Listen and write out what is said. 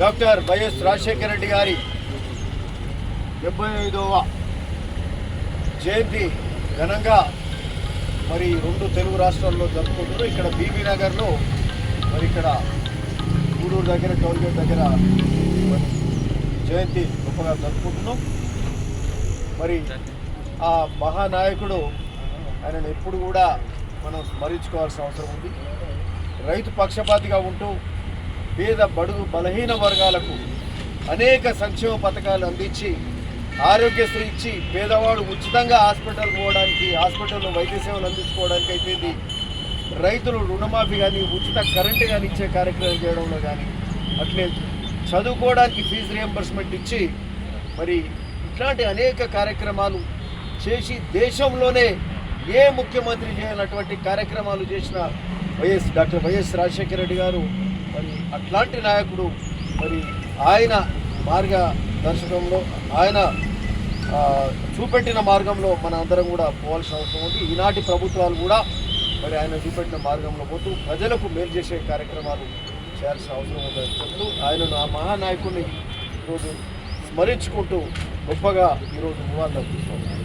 Doctor YS Rajasekhara Reddy గారి డెబ్బై ఐదవ జయంతి ఘనంగా మరి రెండు తెలుగు రాష్ట్రాల్లో జరుపుకుంటున్నారు. ఇక్కడ బీబీ నగర్లో మరి ఇక్కడ గూడూరు దగ్గర టోల్గేట్ దగ్గర మరి జయంతి గొప్పగా జరుపుకుంటున్నాం. మరి ఆ మహానాయకుడు ఆయనను ఎప్పుడు కూడా మనం స్మరించుకోవాల్సిన అవసరం ఉంది. రైతు పక్షపాతిగా ఉంటూ పేద బడుగు బలహీన వర్గాలకు అనేక సంక్షేమ పథకాలు అందించి ఆరోగ్యశ్రీ ఇచ్చి పేదవాడు ఉచితంగా హాస్పిటల్ పోవడానికి హాస్పిటల్లో వైద్య సేవలు అందించుకోవడానికి అయిపోయింది రైతులు రుణమాఫీ కానీ ఉచిత కరెంటు కానీ ఇచ్చే కార్యక్రమం చేయడంలో కానీ అట్లే చదువుకోవడానికి ఫీజు రియంబర్స్మెంట్ ఇచ్చి మరి ఇట్లాంటి అనేక కార్యక్రమాలు చేసి దేశంలోనే ఏ ముఖ్యమంత్రి చేయనటువంటి కార్యక్రమాలు చేసిన YS doctor YS Rajasekhara Reddy గారు మరి అట్లాంటి నాయకుడు మరి ఆయన మార్గదర్శకంలో ఆయన చూపెట్టిన మార్గంలో మన అందరం కూడా పోవాల్సిన అవసరం ఉంది. ఈనాటి ప్రభుత్వాలు కూడా మరి ఆయన చూపెట్టిన మార్గంలో పోతూ ప్రజలకు మేలు చేసే కార్యక్రమాలు చేయాల్సిన అవసరం ఉందని చెప్తూ ఆయనను ఆ మహానాయకుడిని ఈరోజు స్మరించుకుంటూ గొప్పగా ఈరోజు నివాళులు అర్పిస్తున్నాం